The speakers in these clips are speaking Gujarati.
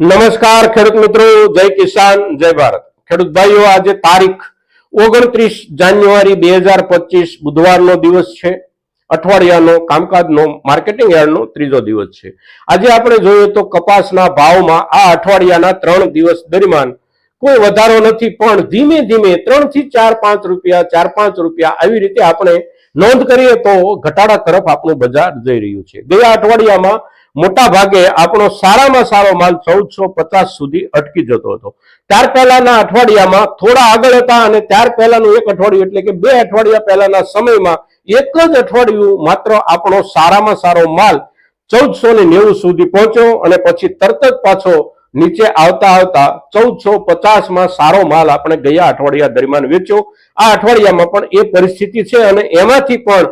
નમસ્કાર ખેડૂત મિત્રો, જય કિસાન, જય ભારત. ખેડૂત ભાઈઓ, આજે તારીખ ઓગણત્રીસ જાન્યુઆરી બે હજાર પચીસ બુધવારનો દિવસ છે. અઠવાડિયાનો કામકાજનો, માર્કેટિંગ યાર્ડનો ત્રીજો દિવસ છે. આજે આપણે જોઈએ તો કપાસના ભાવમાં આ અઠવાડિયાના ત્રણ દિવસ દરમિયાન કોઈ વધારો નથી, પણ ધીમે ધીમે ત્રણથી ચાર પાંચ રૂપિયા, ચાર પાંચ રૂપિયા આવી રીતે આપણે નોંધ કરીએ તો ઘટાડા તરફ આપણું બજાર જઈ રહ્યું છે. ગયા અઠવાડિયામાં મોટા ભાગે આપણો સારામાં સારો માલ ચૌદસો પચાસ સુધી અટકી જતો હતો. ત્યાર પહેલાના અઠવાડિયામાં થોડા આગળ હતા અને ત્યાર પહેલાનું એક અઠવાડિયું એટલે કે બે અઠવાડિયા પહેલાના સમયમાં એક જ અઠવાડિયું માત્ર આપણો સારામાં સારો માલ ચૌદસો ને નેવું સુધી પહોંચ્યો અને પછી તરત જ પાછો નીચે આવતા આવતા ચૌદસો પચાસમાં સારો માલ આપણે ગયા અઠવાડિયા દરમિયાન વેચ્યો. આ અઠવાડિયામાં પણ એ પરિસ્થિતિ છે અને એમાંથી પણ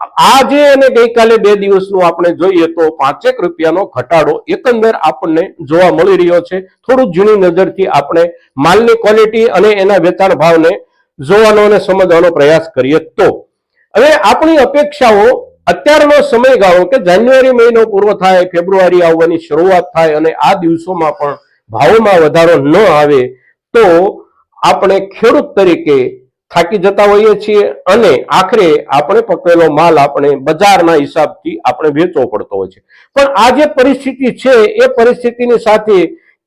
આજે અને ગઈકાલે બે દિવસનું આપણે જોઈએ તો પાંચેક રૂપિયાનો ઘટાડો એકંદર આપણને જોવા મળી રહ્યો છે. થોડું જૂની નજરથી આપણે માલની ક્વોલિટી અને એના વેચાણ ભાવને જોવાનો અને સમજવાનો પ્રયાસ કરીએ તો. હવે આપણી અપેક્ષાઓ અત્યારનો સમયગાળો કે જાન્યુઆરી મહિનો પૂરો થાય, ફેબ્રુઆરી આવવાની શરૂઆત થાય અને આ દિવસોમાં પણ ભાવોમાં વધારો ન આવે તો આપણે ખેડૂત તરીકે થાકી જતા હોઈએ છીએ અને આખરે આપણે પકવેલો માલ આપણે બજારના હિસાબથી આપણે વેચવો પડતો હોય છે. પણ આ જે પરિસ્થિતિ છે, એ પરિસ્થિતિની સાથે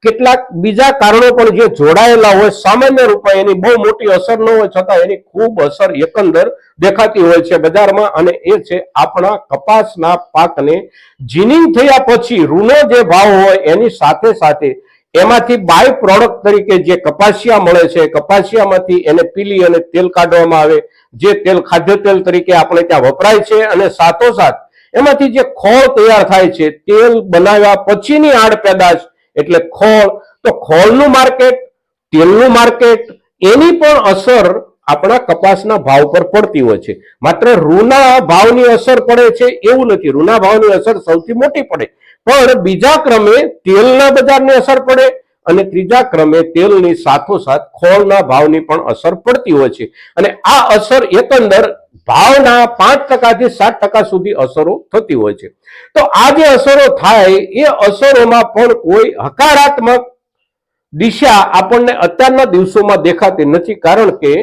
કેટલાક બીજા કારણો પણ જે જોડાયેલા હોય, સામાન્ય રૂપે એની બહુ મોટી અસર ન હોય, છતાં એની ખૂબ અસર એકંદર દેખાતી હોય છે બજારમાં અને એ છે આપણા કપાસના પાકને જીનિંગ થયા પછી રૂનો જે ભાવ હોય એની સાથે સાથે એમાંથી બાય પ્રોડક્ટ તરીકે જે કપાસિયા મળે છે, કપાસિયામાંથી એને પીલી અને તેલ કાઢવામાં આવે, જે તેલ ખાદ્ય તેલ તરીકે આપણે ત્યાં વપરાય છે અને સાથોસાથ એમાંથી જે ખોળ તૈયાર થાય છે, તેલ બનાવ્યા પછીની આડ પેદાશ, એટલે ખોળ. તો ખોળનું માર્કેટ તેલનું માર્કેટ એની પણ અસર આપણા કપાસના ભાવ પર પડતી હોય છે. માત્ર રૂના ભાવની અસર પડે છે એવું નથી. રૂના ભાવની અસર સૌથી મોટી પડે. પણ બીજા ક્રમે તેલના બજારને અસર પડે અને ત્રીજા ક્રમે તેલની સાથોસાથ ખોળના ભાવની પણ અસર પડતી હોય છે. અને આ અસર એકંદર ભાવના પાંચ ટકાથી સાત ટકા સુધી અસરો થતી હોય છે. તો આ જે અસરો થાય, એ અસરોમાં પણ કોઈ હકારાત્મક દિશા આપણને અત્યારના દિવસોમાં દેખાતી નથી. કારણ કે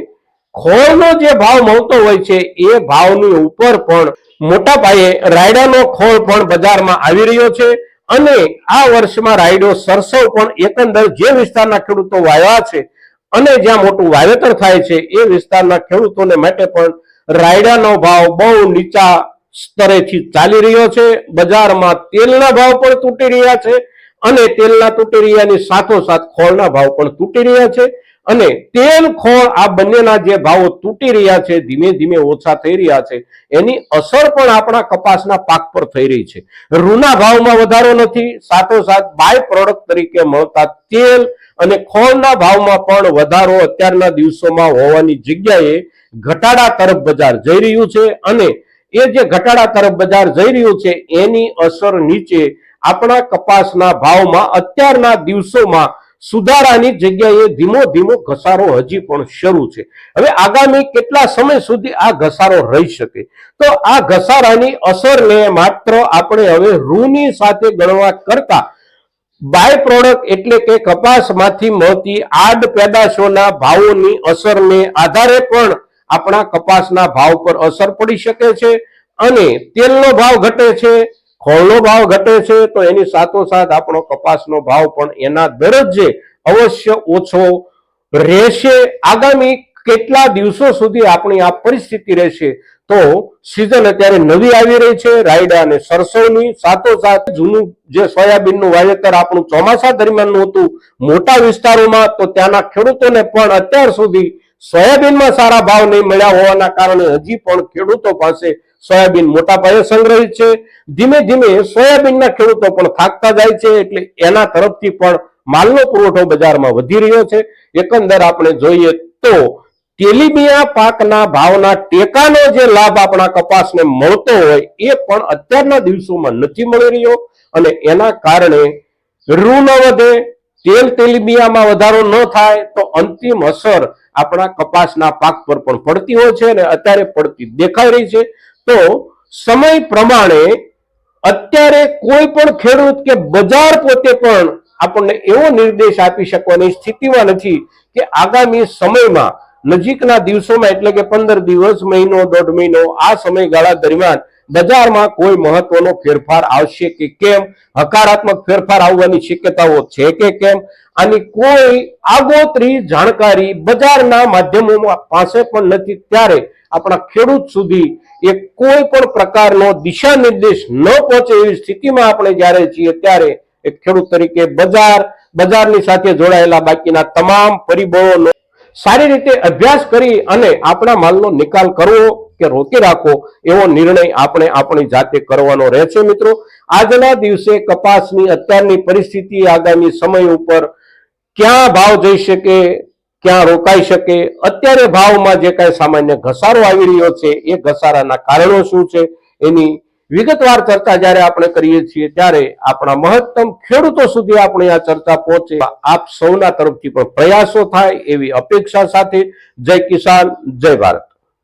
ખોળનો જે ભાવ મળતો હોય છે, એ ભાવની ઉપર પણ મોટા પાયે રાયડાનો ખોળ પણ બજારમાં આવી રહ્યો છે અને આ વર્ષમાં રાયડો સરસવ પણ એકંદર જે વિસ્તારના ખેડૂતો વાવ્યા છે અને જ્યાં મોટું વાવેતર થાય છે એ વિસ્તારના ખેડૂતોને માટે પણ રાયડાનો ભાવ બહુ નીચા સ્તરેથી ચાલી રહ્યો છે. બજારમાં તેલના ભાવ પણ તૂટી રહ્યા છે અને તેલના તૂટી રહ્યાની સાથોસાથ ખોળના ભાવ પણ તૂટી રહ્યા છે. અને તેલ, ખોળ આ બંનેના જે ભાવો તૂટી રહ્યા છે, ધીમે ધીમે ઓછા થઈ રહ્યા છે, એની અસર પણ આપણા કપાસના પાક પર થઈ રહી છે. રૂના ભાવમાં વધારો નથી, સાથોસાથ બાય પ્રોડક્ટ તરીકે મળતા તેલ અને ખોળના ભાવમાં પણ વધારો અત્યારના દિવસોમાં હોવાની જગ્યાએ ઘટાડા તરફ બજાર જઈ રહ્યું છે અને એ જે ઘટાડા તરફ બજાર જઈ રહ્યું છે, એની અસર નીચે આપણા કપાસના ભાવમાં અત્યારના દિવસોમાં સુધારાની જગ્યાએ ધીમો ધીમો ઘસારો હજી પણ શરૂ છે. હવે આગામી કેટલા સમય સુધી આ ઘસારો રહી શકે? તો આ ઘસારાની અસરને માત્ર આપણે હવે રૂની સાથે ગણવા કરતા બાય પ્રોડક્ટ એટલે કે કપાસમાંથી મળતી આડ પેદાશોના ભાવોની અસરને આધારે પણ આપણા કપાસના ભાવ પર અસર પડી શકે છે અને તેલનો ભાવ ઘટે છે ખોળનો ભાવ ઘટે છે તો એની સાથોસાથ આપણો કપાસનો ભાવ પણ એના દરજ્જે અવશ્ય ઓછો રહેશે. આગામી કેટલા દિવસો સુધી આપણી આ પરિસ્થિતિ રહેશે તો સિઝન અત્યારે નવી આવી રહી છે. રાયડા અને સરસવની સાથોસાથ જૂનું જે સોયાબીનનું વાવેતર આપણું ચોમાસા દરમિયાનનું હતું મોટા વિસ્તારોમાં તો ત્યાંના ખેડૂતોને પણ અત્યાર સુધી સોયાબીનમાં સારા ભાવ નહીં મળ્યા હોવાના કારણે હજી પણ ખેડૂતો પાસે સોયાબીન મોટા પાયે સંગ્રહિત છે. ધીમે ધીમે સોયાબીનના ખેડૂતો પણ થાકતા જાય છે એટલે એના તરફથી પણ માલનો પુરવઠો બજારમાં વધી રહ્યો છે. એકંદર આપણે જોઈએ તો તેલીબિયા પાકના ભાવના ટેકાનો જે લાભ આપણા કપાસને મળતો હોય એ પણ અત્યારના દિવસોમાં નથી મળી રહ્યો અને એના કારણે રૂ ન વધે, તેલ તેલીબિયામાં વધારો ન થાય તો અંતિમ અસર આપણા કપાસના પાક પર પણ પડતી હોય છે અને અત્યારે પડતી દેખાઈ રહી છે. તો સમય પ્રમાણે અત્યારે કોઈ પણ ખેડૂત કે બજાર પોતે પણ આપણને એવો નિર્દેશ આપી શકવાની સ્થિતિમાં નથી કે આગામી સમયમાં નજીકના દિવસોમાં એટલે કે પંદર દિવસ, મહિનો, દોઢ મહિનો, આ સમયગાળા દરમિયાન બજારમાં કોઈ મહત્વનો ફેરફાર આવશે કે કેમ? હકારાત્મક ફેરફાર આવવાની શક્યતાઓ છે કે કેમ? આની કોઈ આગોતરી જાણકારી બજારના માધ્યમોમાં પાસે પણ નથી. ત્યારે આપણા ખેડૂત સુધી એ કોઈ પણ પ્રકારનો દિશા નિર્દેશ ન પહોંચે એવી સ્થિતિમાં આપણે જ્યારે છીએ ત્યારે એક ખેડૂત તરીકે બજાર, બજારની સાથે જોડાયેલા બાકીના તમામ પરિબળોનો સારી રીતે અભ્યાસ કરી અને આપણા માલનો નિકાલ કરવો કે રોકી રાખો એવો નિર્ણય આપણે આપણી જાતે કરવાનો રહેશે મિત્રો. આજના દિવસે કપાસની અત્યારની પરિસ્થિતિ આગામી સમય ઉપર ક્યાં ભાવ જઈ શકે ક્યાં રોકાઈ શકે? અત્યારે ભાવમાં જે કાંઈ સામાન્ય ઘસારો આવી રહ્યો છે, એ ઘસારાના કારણો શું છે? એની વિગતવાર ચર્ચા જ્યારે આપણે કરીએ છીએ, ત્યારે આપણા મહત્તમ ખેડૂતો સુધી આપણી આ ચર્ચા પહોંચે. આપ સૌના તરફથી પણ પ્રયાસો થાય એવી અપેક્ષા સાથે. જય કિસાન, જય ભારત.